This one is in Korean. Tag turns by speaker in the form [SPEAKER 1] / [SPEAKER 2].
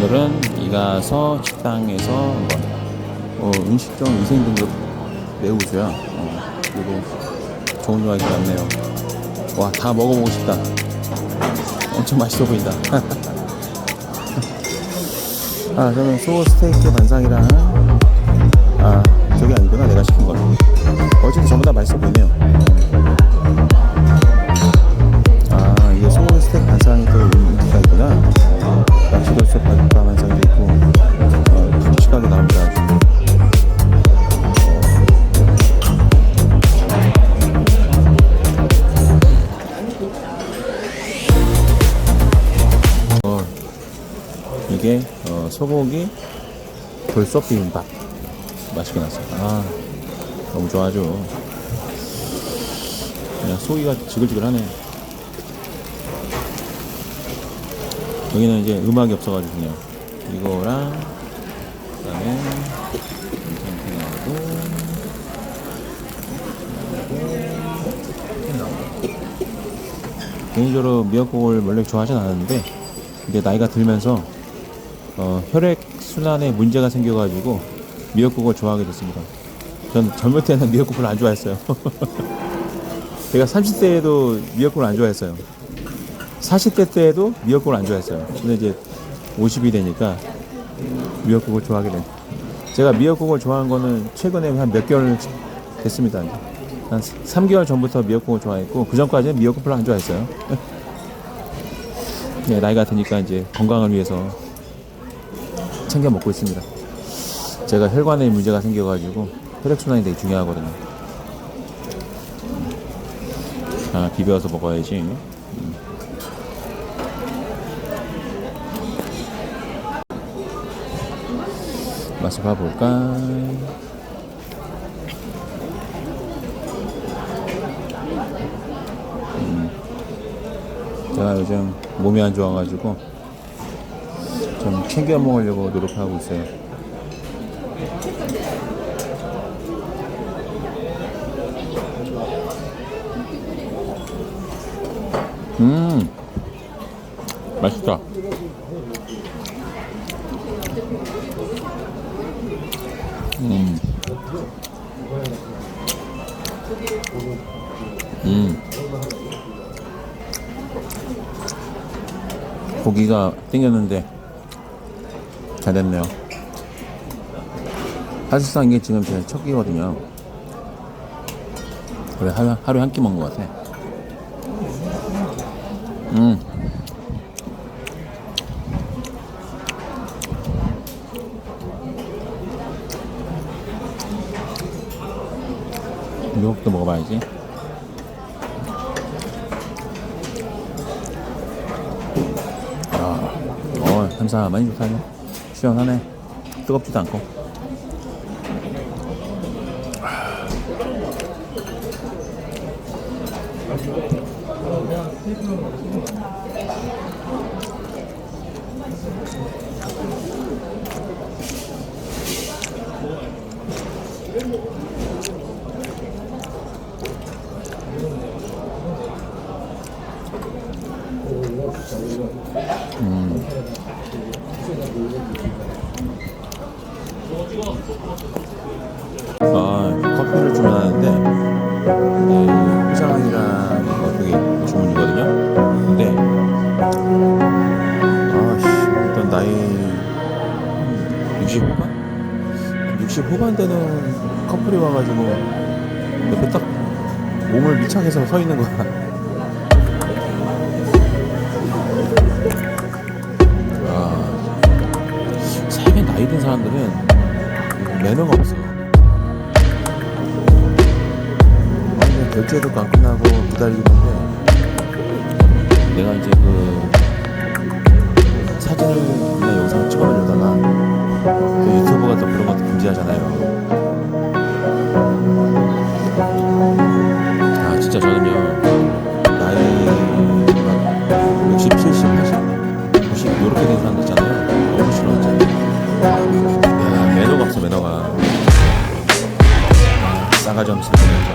[SPEAKER 1] 오늘은 이가서 식당에서 뭐, 어, 음식점 위생 등급 매우 우수야. 어, 그리고 좋은 조각이 많네요. 와, 다 먹어보고 싶다. 엄청 맛있어 보인다. 아, 저는 소 스 테이크 반상이랑 소고기 돌솥 비빔밥 맛있게 났어요. 아 너무 좋아하죠. 그냥 소고기가 지글지글하네. 여기는 이제 음악이 없어가지고 그냥 이거랑 그 다음에 탱탱하고 개인적으로 미역국을 원래 좋아하진 않았는데 이제 나이가 들면서 어, 혈액 순환에 문제가 생겨가지고 미역국을 좋아하게 됐습니다. 전 젊을 때는 미역국을 안 좋아했어요. 제가 30대에도 미역국을 안 좋아했어요. 40대 때에도 미역국을 안 좋아했어요. 근데 이제 50이 되니까 미역국을 좋아하게 된. 제가 미역국을 좋아한 거는 최근에 한 몇 개월 됐습니다. 한 3개월 전부터 미역국을 좋아했고 그 전까지는 미역국 별로 안 좋아했어요. 네, 나이가 드니까 이제 건강을 위해서 챙겨 먹고 있습니다. 제가 혈관에 문제가 생겨가지고 혈액순환이 되게 중요하거든요. 아, 비벼서 먹어야지. 음. 맛을 봐볼까? 음. 제가 요즘 몸이 안 좋아가지고 좀 챙겨 먹으려고 노력하고 있어요. 음, 맛있다. 음. 음. 고기가 땡겼는데 잘 됐네요. 사실상 이게 지금 제 첫 끼거든요. 그래 하루, 하루에 한 끼 먹는 것 같아. 음. 미역도 먹어봐야지. 아, 어, 삼사 많이 좋다네. 시원하네. 뜨겁지도 않고. 아, 커피를 주문하는데, 네, 포장이랑 뭐 그게 주문이거든요. 근데, 아, 씨, 일단 나이 60 후반? 60 후반 되는 커플이 와가지고, 옆에 딱 몸을 밀착해서 서 있는 거야. 사람들은 그 매너가 없어요. 완전 결제도 깐깐하고 기다리는데 내가 이제 그 사진이나 영상 찍어내려다가 그 유튜브가 또 그런 것도 금지하잖아요. 아 진짜 저는요. comes to the